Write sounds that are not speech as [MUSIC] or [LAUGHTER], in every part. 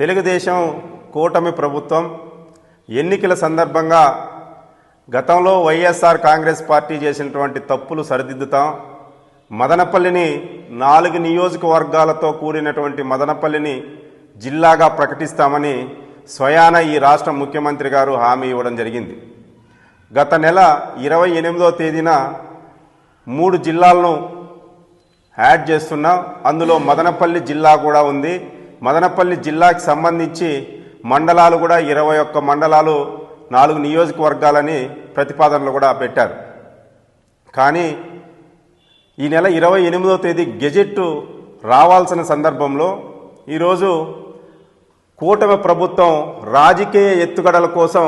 తెలుగుదేశం కూటమి ప్రభుత్వం ఎన్నికల సందర్భంగా గతంలో వైఎస్ఆర్ కాంగ్రెస్ పార్టీ చేసినటువంటి తప్పులు సరిదిద్దుతాం. మదనపల్లిని నాలుగు నియోజకవర్గాలతో కూడినటువంటి మదనపల్లిని జిల్లాగా ప్రకటిస్తామని స్వయాన ఈ రాష్ట్ర ముఖ్యమంత్రి గారు హామీ ఇవ్వడం జరిగింది. గత నెల ఇరవై ఎనిమిదో తేదీన మూడు జిల్లాలను యాడ్ చేస్తున్నాం. అందులో మదనపల్లి జిల్లా కూడా ఉంది. మదనపల్లి జిల్లాకి సంబంధించి మండలాలు కూడా ఇరవై ఒక్క మండలాలు నాలుగు నియోజకవర్గాలని ప్రతిపాదనలు కూడా పెట్టారు. కానీ ఈ నెల ఇరవై ఎనిమిదో తేదీ గెజెట్ రావాల్సిన సందర్భంలో ఈరోజు కూటమి ప్రభుత్వం రాజకీయ ఎత్తుగడల కోసం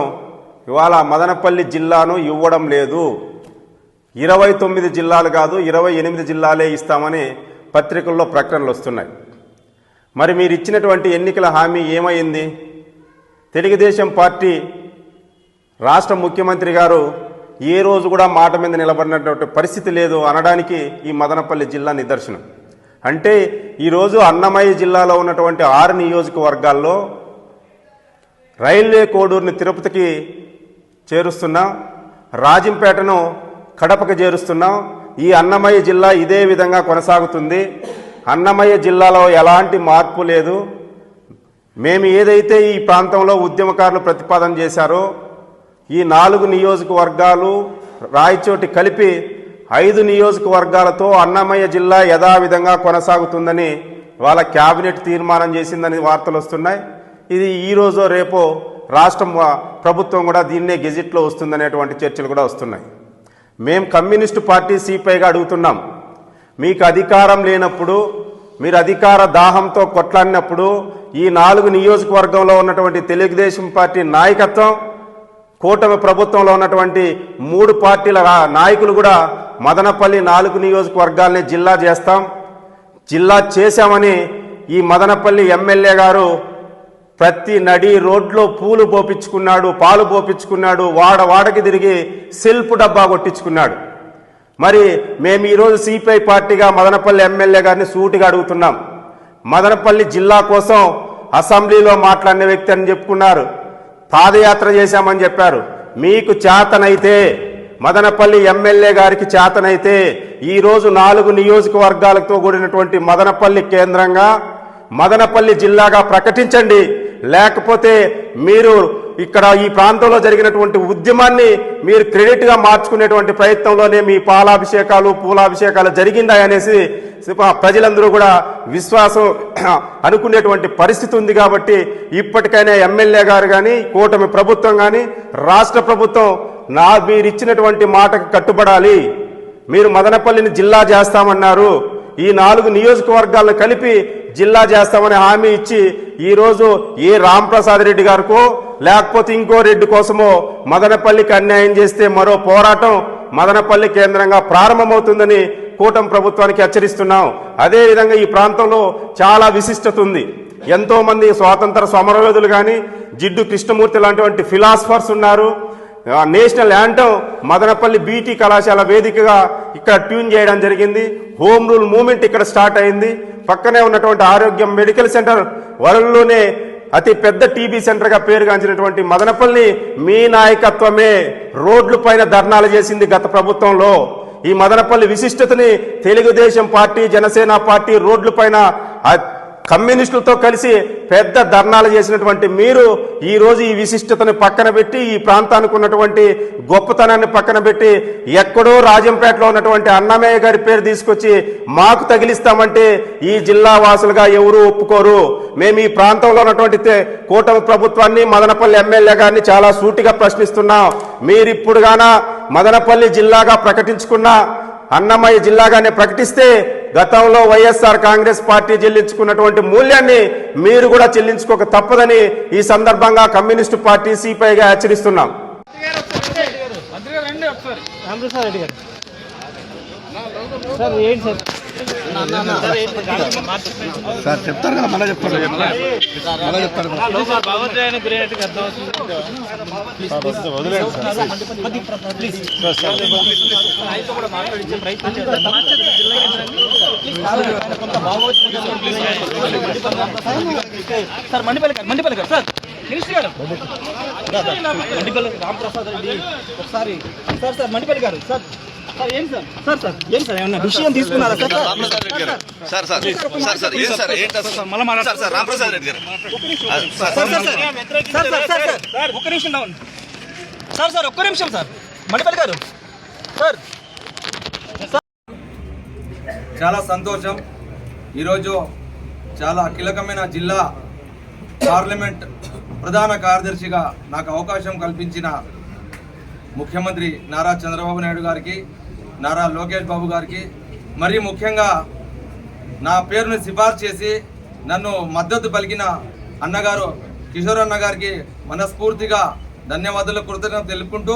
ఇవాళ మదనపల్లి జిల్లాను ఇవ్వడం లేదు. ఇరవై తొమ్మిది జిల్లాలు కాదు ఇరవై ఎనిమిది జిల్లాలే ఇస్తామని పత్రికల్లో ప్రకటనలు వస్తున్నాయి. మరి మీరు ఇచ్చినటువంటి ఎన్నికల హామీ ఏమైంది? తెలుగుదేశం పార్టీ రాష్ట్ర ముఖ్యమంత్రి గారు ఏ రోజు కూడా మాట మీద నిలబడినటువంటి పరిస్థితి లేదు అనడానికి ఈ మదనపల్లి జిల్లా నిదర్శనం. అంటే ఈరోజు అన్నమయ్య జిల్లాలో ఉన్నటువంటి ఆరు నియోజకవర్గాల్లో రైల్వే కోడూరుని తిరుపతికి చేరుస్తున్నాం. రాజంపేటను కడపకు చేరుస్తున్నాం. ఈ అన్నమయ్య జిల్లా ఇదే విధంగా కొనసాగుతుంది. అన్నమయ్య జిల్లాలో ఎలాంటి మార్పు లేదు. మేము ఏదైతే ఈ ప్రాంతంలో ఉద్యమకారులు ప్రతిపాదన చేశారో ఈ నాలుగు నియోజకవర్గాలు రాయచోటి కలిపి ఐదు నియోజకవర్గాలతో అన్నమయ్య జిల్లా యథావిధంగా కొనసాగుతుందని వాళ్ళ క్యాబినెట్ తీర్మానం చేసిందని వార్తలు వస్తున్నాయి. ఇది ఈరోజు రేపో రాష్ట్రం ప్రభుత్వం కూడా దీన్నే గెజిట్లో వస్తుందనేటువంటి చర్చలు కూడా వస్తున్నాయి. మేము కమ్యూనిస్టు పార్టీ సిపిఐగా అడుగుతున్నాం. మీకు అధికారం లేనప్పుడు మీరు అధికార దాహంతో కొట్లాడినప్పుడు ఈ నాలుగు నియోజకవర్గంలో ఉన్నటువంటి తెలుగుదేశం పార్టీ నాయకత్వం కూటమి ప్రభుత్వంలో ఉన్నటువంటి మూడు పార్టీల నాయకులు కూడా మదనపల్లి నాలుగు నియోజకవర్గాల్ని జిల్లా చేస్తాం. జిల్లా చేశామని ఈ మదనపల్లి ఎమ్మెల్యే గారు ప్రతి నడి రోడ్లో పూలు పోపించుకున్నాడు పాలు పోపించుకున్నాడు వాడ వాడకి తిరిగి సెల్ఫ్ డబ్బా కొట్టించుకున్నాడు. మరి మేము ఈరోజు సిపిఐ పార్టీగా మదనపల్లి ఎమ్మెల్యే గారిని సూటిగా అడుగుతున్నాం. మదనపల్లి జిల్లా కోసం అసెంబ్లీలో మాట్లాడిన వ్యక్తి అని చెప్పుకున్నారు. పాదయాత్ర చేశామని చెప్పారు. మీకు చేతనైతే మదనపల్లి ఎమ్మెల్యే గారికి చేతనైతే ఈరోజు నాలుగు నియోజకవర్గాలతో కూడినటువంటి మదనపల్లి కేంద్రంగా మదనపల్లి జిల్లాగా ప్రకటించండి. లేకపోతే మీరు ఇక్కడ ఈ ప్రాంతంలో జరిగినటువంటి ఉద్యమాన్ని మీరు క్రెడిట్గా మార్చుకునేటువంటి ప్రయత్నంలోనే మీ పాలాభిషేకాలు పూలాభిషేకాలు జరిగిందా అనేసి ప్రజలందరూ కూడా విశ్వాసం [CLEARS THROAT] అనుకునేటువంటి పరిస్థితి ఉంది కాబట్టి ఇప్పటికైనా ఎమ్మెల్యే గారు కానీ కూటమి ప్రభుత్వం కానీ రాష్ట్ర ప్రభుత్వం నా మీరు ఇచ్చినటువంటి మాటకు కట్టుబడాలి. మీరు మదనపల్లిని జిల్లా చేస్తామన్నారు. ఈ నాలుగు నియోజకవర్గాలను కలిపి జిల్లా చేస్తామని హామీ ఇచ్చి ఈరోజు ఏ రాంప్రసాద్ రెడ్డి గారికో లేకపోతే ఇంకో రెడ్డి కోసమో మదనపల్లికి అన్యాయం చేస్తే మరో పోరాటం మదనపల్లి కేంద్రంగా ప్రారంభమవుతుందని కూటమి ప్రభుత్వానికి హెచ్చరిస్తున్నాం. అదేవిధంగా ఈ ప్రాంతంలో చాలా విశిష్టత ఉంది. ఎంతోమంది స్వాతంత్ర సమరయోధులు కానీ జిడ్డు కృష్ణమూర్తి లాంటి ఫిలాసఫర్స్ ఉన్నారు. ఆ నేషనల్ యాంటమ్ మదనపల్లి బీటీ కళాశాల వేదికగా ఇక్కడ ట్యూన్ చేయడం జరిగింది. హోమ్ రూల్ మూమెంట్ ఇక్కడ స్టార్ట్ అయింది. పక్కనే ఉన్నటువంటి ఆరోగ్యం మెడికల్ సెంటర్ వరల్లోనే అతి పెద్ద టీబీ సెంటర్గా పేరుగాంచినటువంటి మదనపల్లి మీ నాయకత్వమే. రోడ్ల పైన ధర్నాలు చేసింది గత ప్రభుత్వంలో. ఈ మదనపల్లి విశిష్టతని తెలుగుదేశం పార్టీ జనసేన పార్టీ రోడ్లు పైన కమ్యూనిస్టులతో కలిసి పెద్ద ధర్నాలు చేసినటువంటి మీరు ఈరోజు ఈ విశిష్టతను పక్కన పెట్టి ఈ ప్రాంతానికి ఉన్నటువంటి గొప్పతనాన్ని పక్కన పెట్టి ఎక్కడో రాజంపేటలో ఉన్నటువంటి అన్నమయ్య గారి పేరు తీసుకొచ్చి మాకు తగిలిస్తామంటే ఈ జిల్లా వాసులుగా ఎవరు ఒప్పుకోరు. మేము ఈ ప్రాంతంలో ఉన్నటువంటి కూటమి ప్రభుత్వాన్ని మదనపల్లి ఎమ్మెల్యే గారిని చాలా సూటిగా ప్రశ్నిస్తున్నాం. మీరిప్పుడు గాన మదనపల్లి జిల్లాగా ప్రకటించుకున్నా అన్నమయ్య జిల్లాగానే ప్రకటిస్తే గతంలో వైఎస్ఆర్ కాంగ్రెస్ పార్టీ చెల్లించుకున్నటువంటి మూల్యాన్ని మీరు కూడా చెల్లించుకోక తప్పదని ఈ సందర్భంగా కమ్యూనిస్టు పార్టీ సిపిఐగా హెచ్చరిస్తున్నాం. సార్ ఏంటి సార్? సార్ చెప్తారు కదా మళ్ళీ చెప్తారు మళ్ళీ చెప్తారు. భావోద్వేగానికి గురైనట్టుగా ప్రయత్నం. సార్ మండిపల్లి గారు మండిపల్లి గారు సార్ మినిస్టర్ గారు మండిపల్లి రామప్రసాద్ రెడ్డి ఒకసారి సార్ సార్ మండిపల్లి గారు సార్ విషయం తీసుకున్నారా సార్ రామప్రసాద్ రెడ్డి గారు సార్ సార్ సార్ సార్ ఏం sir sir sir Ramprasad Reddy గారు sir sir sir sir sir ఒక్క నిమిషం సార్ సార్ ఒక్క నిమిషం సార్ గారు సార్ చాలా సంతోషం ఈరోజు చాలా కీలకమైన జిల్లా పార్లమెంట్ ప్రధాన కార్యదర్శిగా నాకు అవకాశం కల్పించిన ముఖ్యమంత్రి నారా చంద్రబాబు నాయుడు గారికి నారా లోకేష్ బాబు గారికి మరీ ముఖ్యంగా నా పేరును సిఫార్సు చేసి నన్ను మద్దతు పలికిన అన్నగారు కిషోర్ అన్న గారికి మనస్ఫూర్తిగా ధన్యవాదాలు కృతజ్ఞత తెలుపుకుంటూ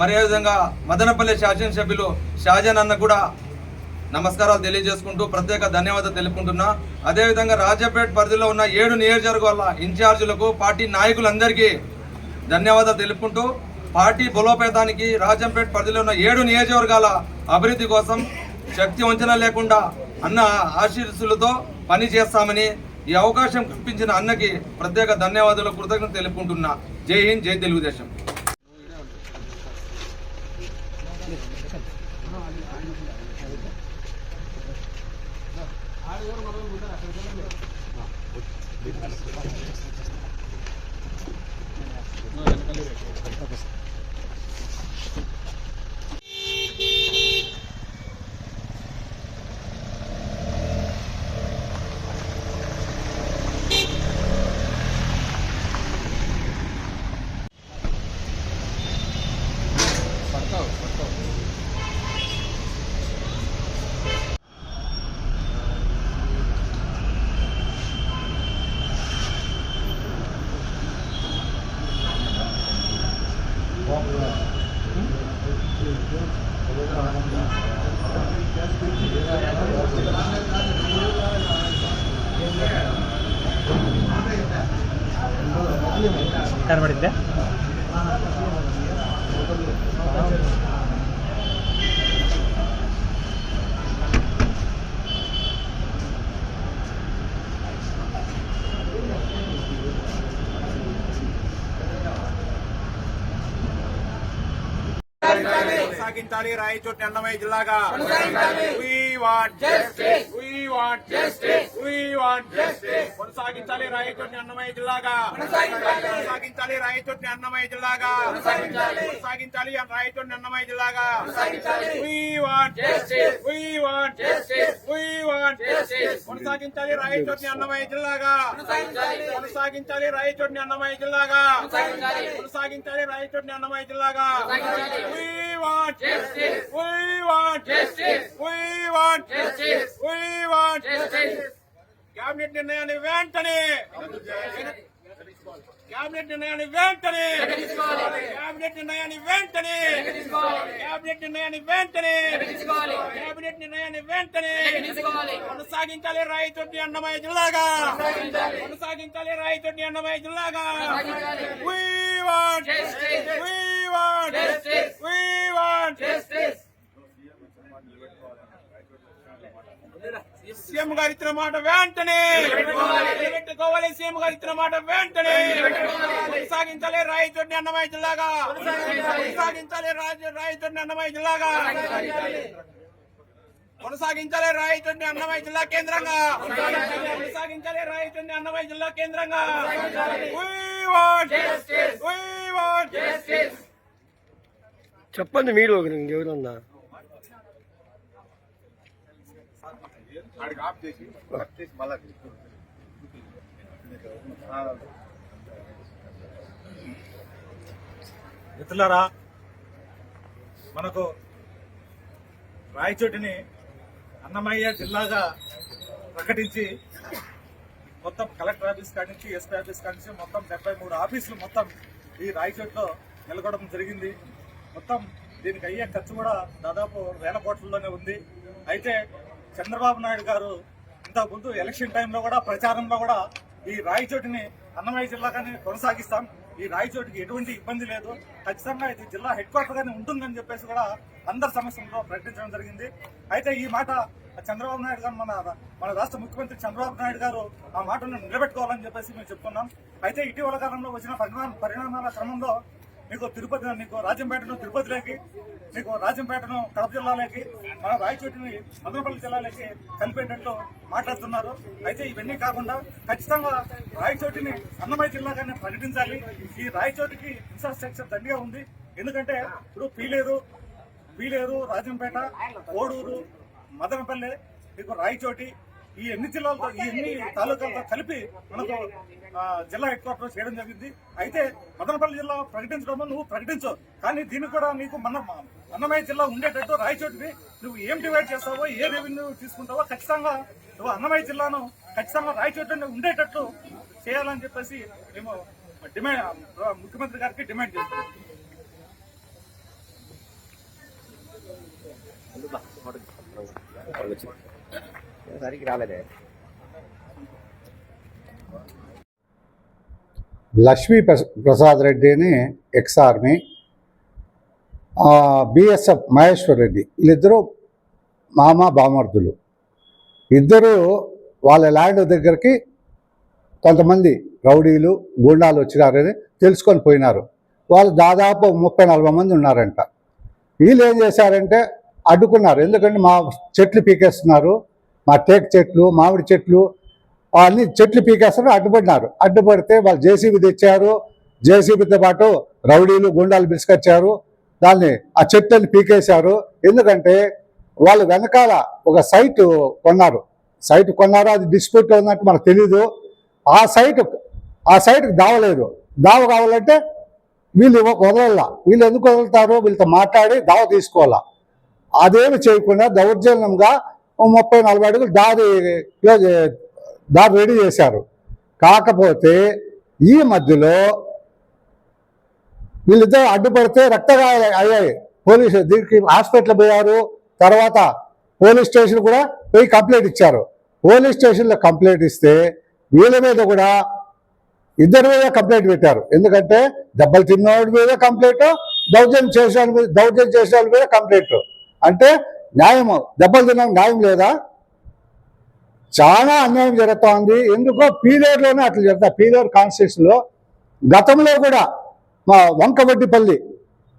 మరి విధంగా మదనపల్లి శాసనసభ్యులు షాజాన్ అన్న కూడా నమస్కారాలు తెలియజేసుకుంటూ ప్రత్యేక ధన్యవాదాలు తెలుపుకుంటున్నా. అదేవిధంగా రాజాపేట పరిధిలో ఉన్న ఏడు నియోజకవర్గాల ఇన్ఛార్జీలకు పార్టీ నాయకులందరికీ ధన్యవాదాలు తెలుపుకుంటూ పార్టీ బలోపేతానికి రాజంపేట పరిధిలో ఉన్న ఏడు నియోజకవర్గాల అభివృద్ధి కోసం శక్తి వంచన లేకుండా అన్న ఆశీర్సులతో పని చేస్తామని ఈ అవకాశం కల్పించిన అన్నకి ప్రత్యేక ధన్యవాదాలు కృతజ్ఞత తెలుపుకుంటున్నా. జై హింద్ జై తెలుగుదేశం. ತಪ್ಪು ಮಾಡಿದ್ದೆ. ಕಾರ್ಯವಿದ್ದೆ ಸಾಗಿದಾರಿ ರೈಯಾಚೋಟೆಣ್ಣಮೈ ಜಿಲ್ಲಾಗಾ. ವಿವಾದ justice want justice we want justice కొనసాగించాలి రాయచోటిని అన్నమయ్య జిల్లాగా కొనసాగించాలి రాయచోటిని అన్నమయ్య జిల్లాగా కొనసాగించాలి రాయచోటిని అన్నమయ్య జిల్లాగా we want justice we want justice we want justice కొనసాగించాలి రాయచోటిని అన్నమయ్య జిల్లాగా కొనసాగించాలి రాయచోటిని అన్నమయ్య జిల్లాగా కొనసాగించాలి రాయచోటిని అన్నమయ్య జిల్లాగా we want justice we want justice we want justice we want justice. Cabinet నిర్ణయాన్ని వెంటనే కేబినెట్ నిర్ణయాన్ని వెంటనే కేబినెట్ నిర్ణయాన్ని వెంటనే కేబినెట్ నిర్ణయాన్ని వెంటనే కేబినెట్ నిర్ణయాన్ని వెంటనే కొనసాగించాలి రాయచోటి అన్నమయ్య జిల్లాగా కొనసాగించాలి రాయచోటి అన్నమయ్య జిల్లాగా సీఎం గారు ఇచ్చిన మాట వెంటనే. నిలబెట్టుకోవాలి సీఎం గారు ఇచ్చిన మాట వెంటనే. కొనసాగించాలి రాయచోటి అన్నమయ్య జిల్లాగా. కొనసాగించాలి రాజ- రాయచోటి అన్నమయ్య జిల్లాగా. కొనసాగించాలి రాయచోటి అన్నమయ్య జిల్లా కేంద్రంగా. కొనసాగించాలి రాయచోటి అన్నమయ్య జిల్లా కేంద్రంగా. We want justice. ఆడికి ఆఫ్ చేసి కట్ చేసి ఎవరన్నా మిత్రులారా మనకు రాయచోటిని అన్నమయ్య జిల్లాగా ప్రకటించి మొత్తం కలెక్టర్ ఆఫీస్ కాడి నుంచి ఎస్పీ ఆఫీస్ కాడి నుంచి మొత్తం డెబ్బై మూడు ఆఫీసులు మొత్తం ఈ రాయచోటిలో నెలకొనడం జరిగింది. మొత్తం దీనికి అయ్యే ఖర్చు కూడా దాదాపు వేల కోట్లలోనే ఉంది. అయితే చంద్రబాబు నాయుడు గారు ఇంతకు ముందు ఎలక్షన్ టైంలో కూడా ప్రచారంలో కూడా ఈ రాయచోటిని అన్నమయ్య జిల్లాగానే కొనసాగిస్తాం. ఈ రాయచోటికి ఎటువంటి ఇబ్బంది లేదు. ఖచ్చితంగా ఇది జిల్లా హెడ్ క్వార్టర్గానే ఉంటుందని చెప్పేసి కూడా అందరి సమస్యల్లో ప్రకటించడం జరిగింది. అయితే ఈ మాట చంద్రబాబు నాయుడు గారు మన మన రాష్ట్ర ముఖ్యమంత్రి చంద్రబాబు నాయుడు గారు ఆ మాటను నిలబెట్టుకోవాలని చెప్పేసి మేము చెప్తున్నాం. అయితే ఇటీవల కాలంలో వచ్చిన పరిణామ పరిణామాల క్రమంలో మీకు తిరుపతి మీకు రాజంపేటను తిరుపతిలోకి మీకు రాజంపేటను కడప జిల్లాలోకి మన రాయచోటిని మదనపల్లి జిల్లాలోకి కలిపేటట్లు మాట్లాడుతున్నారు. అయితే ఇవన్నీ కాకుండా ఖచ్చితంగా రాయచోటిని అన్నమయ్య జిల్లాగానే ప్రకటించాలి ఈ రాయచోటికి ఇన్ఫ్రాస్ట్రక్చర్ దండిగా ఉంది. ఎందుకంటే ఇప్పుడు పీలేరు పీలేరు రాజంపేట కోడూరు మదనపల్లె మీకు రాయచోటి ఈ ఎన్ని జిల్లాలతో ఈ ఎన్ని తాలూకాలతో కలిపి మనకు జిల్లా హెడ్ క్వార్టర్ చేయడం జరిగింది. అయితే మదనపల్లి జిల్లా ప్రకటించడము నువ్వు ప్రకటించవు కానీ దీనికి కూడా నీకు మన అన్నమయ్య జిల్లా ఉండేటట్టు రాయచోటిని నువ్వు ఏం డివైడ్ చేస్తావో ఏ రెవెన్యూ తీసుకుంటావో ఖచ్చితంగా నువ్వు అన్నమయ్య జిల్లాను ఖచ్చితంగా రాయచోటిని ఉండేటట్టు చేయాలని చెప్పేసి మేము డిమాండ్ ముఖ్యమంత్రి గారికి డిమాండ్ చేస్తున్నాం లక్ష్మీ ప్రసాద్ రెడ్డి అని ex army BSF Maheshwar Reddy వీళ్ళిద్దరూ మామ బామర్దులు. ఇద్దరు వాళ్ళ ల్యాండ్ దగ్గరికి కొంతమంది రౌడీలు గూండాలు వచ్చినారని తెలుసుకొని పోయినారు. వాళ్ళు దాదాపు ముప్పై నలభై మంది ఉన్నారంట. వీళ్ళు ఏం చేశారంటే అడ్డుకున్నారు. ఎందుకంటే మా చెట్లు పీకేస్తున్నారు. మా టేక్ చెట్లు మామిడి చెట్లు అన్ని చెట్లు పీకేస్తారు అడ్డుపడినారు. అడ్డుపడితే వాళ్ళు జేసీబీ తెచ్చారు జేసీబీతో పాటు రౌడీలు గుండాలు బిసుకొచ్చారు దాన్ని ఆ చెట్లను పీకేశారు. ఎందుకంటే వాళ్ళు వెనకాల ఒక సైట్ కొన్నారు. సైట్ కొన్నారు అది డిస్ప్యూట్ ఉన్నట్టు మనకు తెలీదు. ఆ సైట్ ఆ సైట్కి దావలేదు. దావ కావాలంటే వీళ్ళు వదలలా. వీళ్ళు ఎందుకు వదులుతారు? వీళ్ళతో మాట్లాడి దావ తీసుకోవాలా. అదేమి చేయకుండా దౌర్జన్యంగా ముప్పై నలభై అడుగులు దారి క్లోజ్ దారి రెడీ చేశారు. కాకపోతే ఈ మధ్యలో వీళ్ళిద్దరు అడ్డుపడితే రక్తగాయాలు అయ్యాయి. పోలీసు దీనికి హాస్పిటల్ పోయారు. తర్వాత పోలీస్ స్టేషన్ కూడా పోయి కంప్లైంట్ ఇచ్చారు. పోలీస్ స్టేషన్లో కంప్లైంట్ ఇస్తే వీళ్ళ మీద కూడా ఇద్దరి మీద కంప్లైంట్ పెట్టారు. ఎందుకంటే దెబ్బలు తిన్నవాడి మీద కంప్లైంట్ దౌర్జన్యం చేసిన మీద దౌర్జన్యం చేసిన వాళ్ళ మీద కంప్లైంట్. అంటే న్యాయం దెబ్బలు తిన్నాం న్యాయం లేదా? చాలా అన్యాయం జరుగుతూ ఉంది ఎందుకో పీలేరులోనే అట్లా జరుగుతా పీలేరు కాన్స్టిట్యూషన్లో గతంలో కూడా మా వంకవడ్డిపల్లి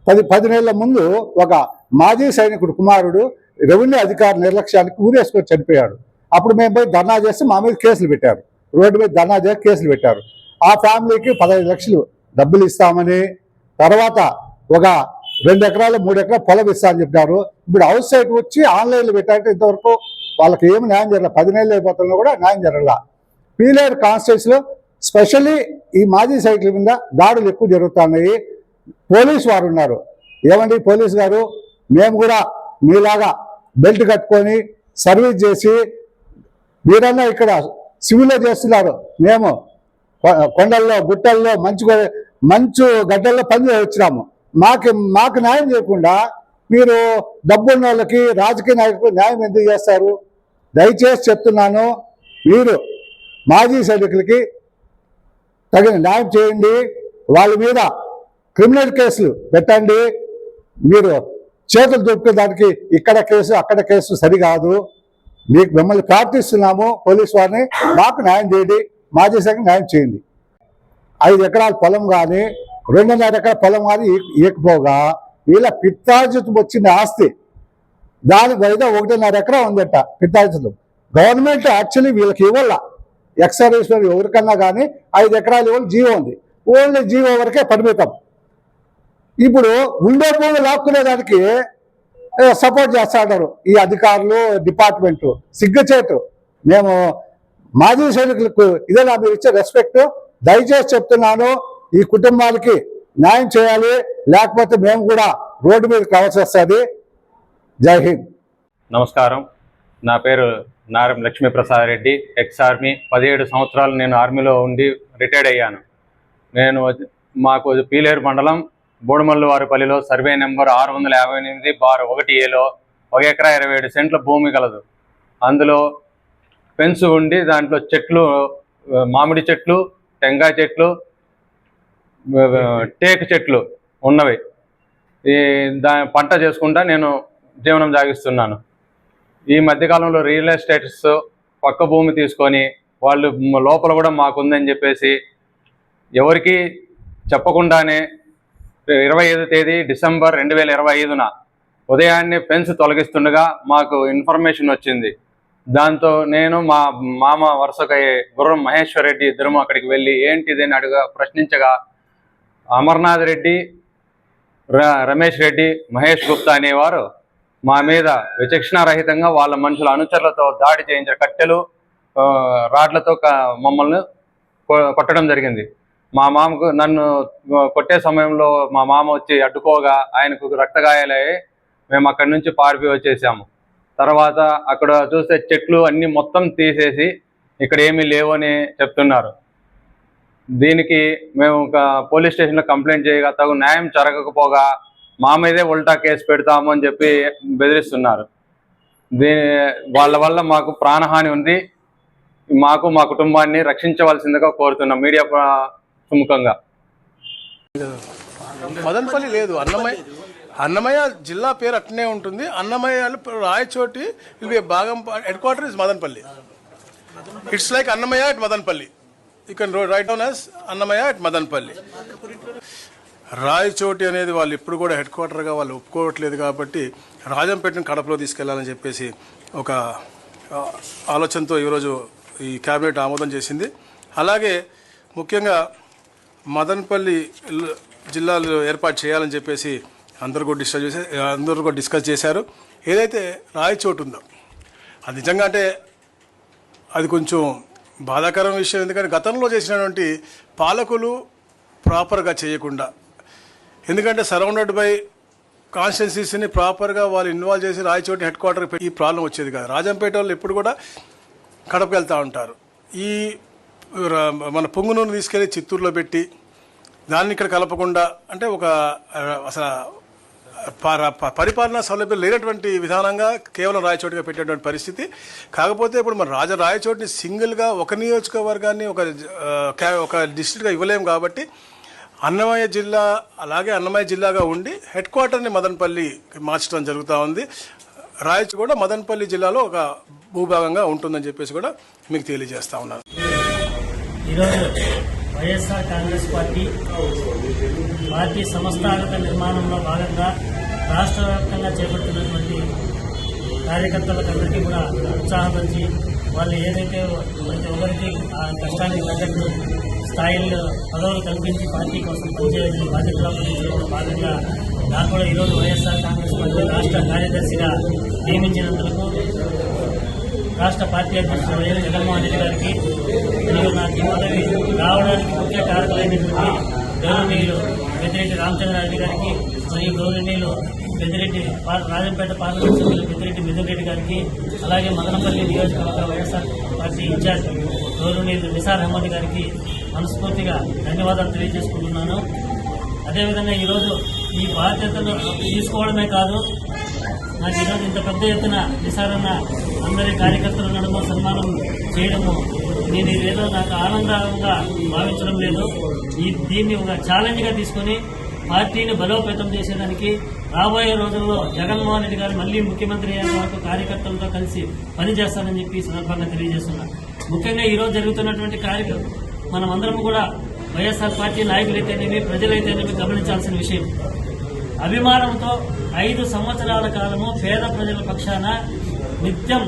పది పది నెలల ముందు ఒక మాజీ సైనికుడు కుమారుడు రెవెన్యూ అధికారి నిర్లక్ష్యానికి ఊరేసుకొని చనిపోయాడు. అప్పుడు మేము పోయి ధర్నా చేస్తే మా మీద కేసులు పెట్టారు. రోడ్డు మీద ధర్నా చేసి కేసులు పెట్టారు. ఆ ఫ్యామిలీకి పదహైదు లక్షలు డబ్బులు ఇస్తామని తర్వాత ఒక రెండు ఎకరాలు మూడు ఎకరాలు పొలం ఇస్తా అని చెప్పారు ఇప్పుడు హౌస్ సైట్ వచ్చి ఆన్లైన్లో పెట్టారంటే ఇంతవరకు వాళ్ళకి ఏమి న్యాయం జరగలేదు పది నెలలు అయిపోతున్నా కూడా న్యాయం జరగల పీలేరు కాన్స్టిట్యూన్సీలో స్పెషల్లీ ఈ మాజీ సైట్ల మీద దాడులు ఎక్కువ జరుగుతున్నాయి. పోలీసు వారు ఉన్నారు. ఏమండి పోలీసు గారు? మేము కూడా మీలాగా బెల్ట్ కట్టుకొని సర్వీస్ చేసి మీరన్నా ఇక్కడ సివిల్లో చేస్తున్నారు. మేము కొ- కొండల్లో గుట్టల్లో మంచు మంచు గడ్డల్లో పని వచ్చినాము. మాకు మాకు న్యాయం చేయకుండా మీరు డబ్బున్న వాళ్ళకి రాజకీయ నాయకులకు న్యాయం ఎందుకు చేస్తారు? దయచేసి చెప్తున్నాను మీరు మాజీ సైనికులకి తగిన న్యాయం చేయండి వాళ్ళ మీద క్రిమినల్ కేసులు పెట్టండి. మీరు చేతులు దొరికే దానికి ఇక్కడ కేసు అక్కడ కేసు సరికాదు. మీకు మిమ్మల్ని ప్రార్థిస్తున్నాము పోలీసు వారిని మాకు న్యాయం చేయండి మాజీ శాఖ న్యాయం చేయండి. ఐదు ఎకరాల పొలం కానీ రెండున్నర ఎకర పొలం వారి ఇవ్వకపోగా వీళ్ళ పిత్తార్జితం వచ్చిన ఆస్తి. దాని మీద ఒకటిన్నర ఎకరా ఉందట పిత్తార్జితం గవర్నమెంట్ యాక్చువల్లీ వీళ్ళకి ఇవ్వాల. ఎక్స్ ఎవరికన్నా కానీ ఐదు ఎకరాలు ఇవ్వాలి జీవో ఉంది. ఓన్లీ జీవో వరకే పరిమితం. ఇప్పుడు ఉండే భూమి లాక్కునేదానికి సపోర్ట్ చేస్తాడారు ఈ అధికారులు డిపార్ట్మెంట్ సిగ్గుచేటు. మేము మాజీ సైనికులకు ఇదే నా మీరు ఇచ్చే రెస్పెక్ట్? దయచేసి చెప్తున్నాను ఈ కుటుంబాలకి న్యాయం చేయాలి లేకపోతే మేము కూడా రోడ్డు మీద రావాల్సి వస్తుంది జై హింద్. నమస్కారం. నా పేరు నారం లక్ష్మీప్రసాద్ రెడ్డి ఎక్స్ ఆర్మీ పదిహేడు సంవత్సరాలు నేను ఆర్మీలో ఉండి రిటైర్డ్ అయ్యాను. నేను మాకు పీలేరు మండలం బోడుమల్లువారిపల్లిలో సర్వే నెంబర్ ఆరు వందల యాభై ఎనిమిది బార్ ఒకటి ఏలో ఒక ఎకరా ఇరవై ఏడు సెంట్ల భూమి కలదు అందులో ఫెన్స్ ఉండి దాంట్లో చెట్లు మామిడి చెట్లు టెంకాయ చెట్లు టేకు చెట్లు ఉన్నవి. ఈ దా పంట చేసుకుంటా నేను జీవనం సాగిస్తున్నాను. ఈ మధ్యకాలంలో రియల్ ఎస్టేట్స్ పక్క భూమి తీసుకొని వాళ్ళు లోపల కూడా మాకుందని చెప్పేసి ఎవరికి చెప్పకుండానే ఇరవై ఐదు తేదీ డిసెంబర్ రెండు వేల ఇరవై ఐదున ఉదయాన్నే ఫెన్స్ తొలగిస్తుండగా మాకు ఇన్ఫర్మేషన్ వచ్చింది. దాంతో నేను మా మామ వరుసకై గుర్రం మహేశ్వర్ రెడ్డి ఇద్దరం అక్కడికి వెళ్ళి ఏంటిది అని అడుగా ప్రశ్నించగా అమర్నాథ్ రెడ్డి ర- రమేష్ రెడ్డి మహేష్ గుప్తా అనేవారు మా మీద విచక్షణారహితంగా వాళ్ళ మనుషుల అనుచరులతో దాడి చేయించిన కట్టెలు రాడ్లతో మమ్మల్ని కొ- కొట్టడం జరిగింది. మా మామకు నన్ను కొట్టే సమయంలో మా మామ వచ్చి అడ్డుకోగా ఆయనకు రక్తగాయాలయ్యి మేము అక్కడి నుంచి పారిపోయి వచ్చేసాము. తర్వాత అక్కడ చూస్తే చెట్లు అన్నీ మొత్తం తీసేసి ఇక్కడ ఏమీ లేవు అని చెప్తున్నారు. దీనికి మేము ఒక పోలీస్ స్టేషన్లో కంప్లైంట్ చేయగా తగు న్యాయం జరగకపోగా మా మీదే ఉల్టా కేసు పెడతాము అని చెప్పి బెదిరిస్తున్నారు. దీని వాళ్ళ వల్ల మాకు ప్రాణహాని ఉంది. మాకు మా కుటుంబాన్ని రక్షించవలసిందిగా కోరుతున్నాం మీడియా ప్రముఖంగా మదనపల్లి లేదు. అన్నమయ్య అన్నమయ్య జిల్లా పేరు అట్నే ఉంటుంది. అన్నమయ్య రాయచోటి విల్ బి భాగం head quarter is Madanapalle. It's like Annamayya at Madanapalle. You can write down as Annamayya at Madanapalle Rayachoti అనేది వాళ్ళు ఇప్పుడు కూడా హెడ్ క్వార్టర్గా వాళ్ళు ఒప్పుకోవట్లేదు కాబట్టి రాజంపేటను కడపలో తీసుకెళ్ళాలని చెప్పేసి ఒక ఆలోచనతో ఈరోజు ఈ క్యాబినెట్ ఆమోదం చేసింది. అలాగే ముఖ్యంగా మదనపల్లి జిల్లాలో ఏర్పాటు చేయాలని చెప్పేసి అందరూ కూడా డిస్కస్ చేసే అందరూ కూడా డిస్కస్ చేశారు. ఏదైతే రాయచోటు ఉందో అది నిజంగా అంటే అది కొంచెం బాధాకరం విషయం ఎందుకంటే గతంలో చేసినటువంటి పాలకులు ప్రాపర్గా చేయకుండా ఎందుకంటే సరౌండెడ్ బై కాన్స్టిట్యున్సీస్ని ప్రాపర్గా వాళ్ళు ఇన్వాల్వ్ చేసి రాయచోటి హెడ్ క్వార్టర్ ఈ ప్రాబ్లం వచ్చేది కాదు. రాజంపేట వాళ్ళు ఎప్పుడు కూడా కడపకి వెళ్తూ ఉంటారు. ఈ ర- మన పొంగునూరు తీసుకెళ్ళి చిత్తూరులో పెట్టి దాన్ని ఇక్కడ కలపకుండా అంటే ఒక అసలు పరిపాలనా సౌలభ్యం లేనటువంటి విధానంగా కేవలం రాయచోటిగా పెట్టేటువంటి పరిస్థితి. కాకపోతే ఇప్పుడు మన రాజ రాయచోటిని సింగిల్గా ఒక నియోజకవర్గాన్ని ఒక క్యా- ఒక డిస్ట్రిక్ట్గా ఇవ్వలేము కాబట్టి అన్నమయ్య జిల్లా అలాగే అన్నమయ్య జిల్లాగా ఉండి హెడ్ క్వార్టర్ని మదనపల్లి మార్చడం జరుగుతూ ఉంది. రాయచు కూడా మదనపల్లి జిల్లాలో ఒక భూభాగంగా ఉంటుందని చెప్పేసి కూడా మీకు తెలియజేస్తా ఉన్నాను. వైఎస్ఆర్ కాంగ్రెస్ పార్టీ. పార్టీ సంస్థాగత నిర్మాణంలో భాగంగా రాష్ట్ర వ్యాప్తంగా చేపడుతున్నటువంటి కార్యకర్తలకందరికీ కూడా ఉత్సాహపరిచి వాళ్ళు ఏదైతే ప్రతి ఒక్కరికి ఆ కష్టానికి తగ్గట్టు స్థాయిల్లో పదవులు కల్పించి పార్టీ కోసం పనిచేయాలని బాధ్యతలో భాగంగా నాకు కూడా ఈరోజు వైఎస్ఆర్ కాంగ్రెస్ పార్టీ రాష్ట్ర కార్యదర్శిగా నియమించినందుకు రాష్ట్ర పార్టీ అధ్యక్షుడు వైఎస్ జగన్మోహన్ రెడ్డి గారికి మరియు నాకు ఈ పదవి రావడానికి ముఖ్య కారకులైనటువంటి గౌరవనీయులు పెద్దిరెడ్డి రామచంద్రారెడ్డి గారికి మరియు గౌరవనీయులు పెద్దిరెడ్డి రాజంపేట పార్లమెంట్ సభ్యులు పెద్దిరెడ్డి మిథున్రెడ్డి గారికి అలాగే మదనపల్లి నియోజకవర్గ వైఎస్ఆర్ పార్టీ ఇన్ఛార్జ్ గౌరవనీయులు నిసార్ అహ్మద్ గారికి మనస్ఫూర్తిగా ధన్యవాదాలు తెలియజేసుకుంటున్నాను. అదేవిధంగా ఈరోజు ఈ బాధ్యతలు తీసుకోవడమే కాదు నాకు ఈరోజు ఇంత పెద్ద ఎత్తున నిసారన్న అందరి కార్యకర్తల నడుమ సన్మానం చేయడము నేను ఇదేదో నాకు ఆనందంగా భావించడం లేదు. ఈ దీన్ని ఒక ఛాలెంజ్గా తీసుకొని పార్టీని బలోపేతం చేసేదానికి రాబోయే రోజుల్లో జగన్మోహన్ రెడ్డి గారు మళ్ళీ ముఖ్యమంత్రి అయ్యేంత వరకు కార్యకర్తలతో కలిసి పనిచేస్తానని చెప్పి సందర్భంగా తెలియజేస్తున్నా. ముఖ్యంగా ఈరోజు జరుగుతున్నటువంటి కార్యక్రమం మనం కూడా వైఎస్ఆర్ పార్టీ నాయకులైతేనేమి ప్రజలైతేనేమి గమనించాల్సిన విషయం. అభిమానంతో ఐదు సంవత్సరాల కాలము పేద ప్రజల పక్షాన నిత్యం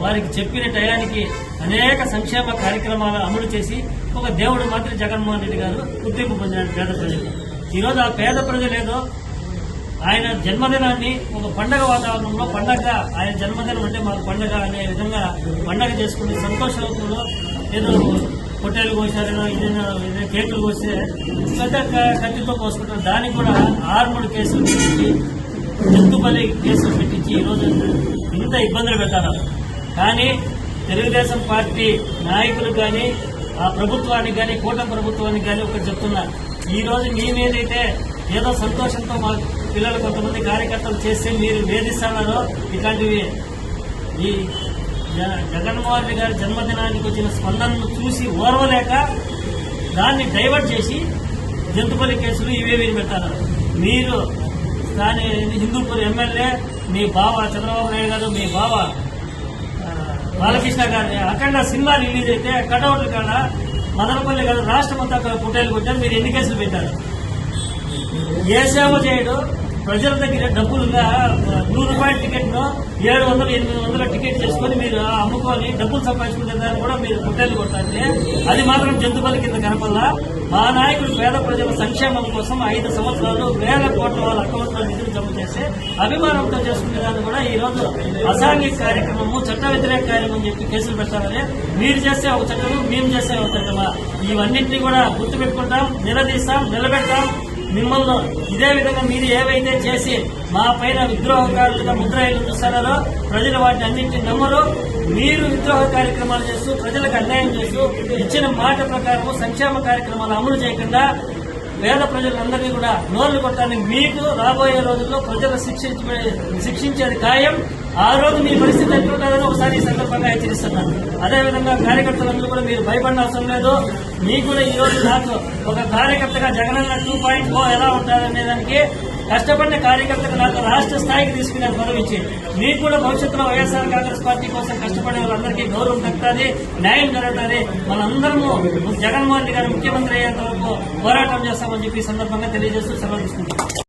వారికి చెప్పిన టయానికి అనేక సంక్షేమ కార్యక్రమాలు అమలు చేసి ఒక దేవుడు మాత్రం జగన్మోహన్ రెడ్డి గారు గుర్తింపు పొందినారు పేద ప్రజలు ఈరోజు ఆ పేద ప్రజలేదో ఆయన జన్మదినాన్ని ఒక పండగ వాతావరణంలో పండగ ఆయన జన్మదినం అంటే మాకు పండగ అనే విధంగా పండగ చేసుకుని సంతోషవంతంలో ఏదో పొట్టేలు కోసారనో ఏదైనా ఏదైనా కేకులు కోస్తే పెద్ద కత్తితో కోసుకుంటారు. దానికి కూడా ఆర్ముడు కేసులు పెట్టించి జంతుబలి కేసులు పెట్టించి ఈరోజు ఇంత ఇబ్బందులు పెట్టారు కానీ తెలుగుదేశం పార్టీ నాయకులు కానీ ఆ ప్రభుత్వానికి కానీ కూటమి ప్రభుత్వానికి కానీ ఒకటి చెప్తున్నా ఈ రోజు మేమేదైతే ఏదో సంతోషంతో మా పిల్లలు కొంతమంది కార్యకర్తలు చేస్తే మీరు వేధిస్తున్నారో ఇట్లాంటివి ఈ జగన్మోహన్ రెడ్డి గారి జన్మదినానికి వచ్చిన స్పందనను చూసి ఓర్వలేక దాన్ని డైవర్ట్ చేసి జంతుపల్లి కేసులు ఇవే వీరు పెట్టారు మీరు దాని హిందూపూర్ ఎమ్మెల్యే మీ బావ చంద్రబాబు నాయుడు గారు మీ బావ బాలకృష్ణ గారి అఖండ సినిమా రిలీజ్ అయితే కటౌట్ల కాడ మదనపల్లి గారు రాష్ట్రం అంతా పుట్టేలు కొట్టారు. మీరు ఎన్ని కేసులు పెట్టారు? ఏ సేవ చేయడు. ప్రజల దగ్గర డబ్బులుగా నూరు రూపాయల టికెట్ను ఏడు వందలు ఎనిమిది వందల టికెట్ చేసుకుని మీరు అమ్ముకొని డబ్బులు సంపాదించుకునే దాన్ని కూడా మీరు పుట్టేలు కొట్టాలంటే అది మాత్రం జంతుబలి కింద కనపల్లా మా నాయకుడు పేద ప్రజల సంక్షేమం కోసం ఐదు సంవత్సరాలు వేల కోట్ల వాళ్ళ అకౌంట్లో నిధులు జమ చేసి అభిమానంతో చేసుకునే దాన్ని కూడా ఈ రోజు అసాంఘిక కార్యక్రమము చట్ట వ్యతిరేక కార్యక్రమం చెప్పి కేసులు పెట్టాలని మీరు చేసే ఒక చట్టము మేము చేసే ఒక చట్టమా? ఇవన్నింటినీ కూడా గుర్తుపెట్టుకుంటాం నిలదీస్తాం నిలబెడతాం. మిమ్మల్ని ఇదే విధంగా మీరు ఏవైతే చేసి మా పైన విద్రోహకారులుగా ముద్రాయిలు చూస్తారో ప్రజలు వాటిని అన్నింటినీ నమ్మరు. మీరు విద్రోహ కార్యక్రమాలు చేస్తూ ప్రజలకు అన్యాయం చేస్తూ ఇచ్చిన మాట ప్రకారం సంక్షేమ కార్యక్రమాలు అమలు చేయకుండా పేద ప్రజలందరినీ కూడా నోళ్ళు కొట్టడానికి మీకు రాబోయే రోజుల్లో ప్రజలు శిక్షించే శిక్షించేది ఖాయం. ఆ రోజు మీ పరిస్థితి ఎట్లుంటుందని ఒకసారి ఈ సందర్భంగా హెచ్చరిస్తున్నాను. అదేవిధంగా కార్యకర్తలందరూ కూడా మీరు భయపడిన అవసరం లేదు. మీకు కూడా ఈ రోజు నాకు ఒక కార్యకర్తగా జగనన్న టూ పాయింట్ oh ఎలా ఉంటారనే దానికి కష్టపడిన కార్యకర్తగా నాకు రాష్ట్ర స్థాయికి తీసుకునే గౌరవించి మీకు కూడా భవిష్యత్తులో వైఎస్ఆర్ కాంగ్రెస్ పార్టీ కోసం కష్టపడే వాళ్ళందరికీ గౌరవం దక్కుతుంది న్యాయం జరుగుతుంది మనందరము జగన్మోహన్ రెడ్డి గారు ముఖ్యమంత్రి అయ్యేంత వరకు పోరాటం చేస్తామని చెప్పి సందర్భంగా తెలియజేస్తూ సెలవు తీసుకుంటాం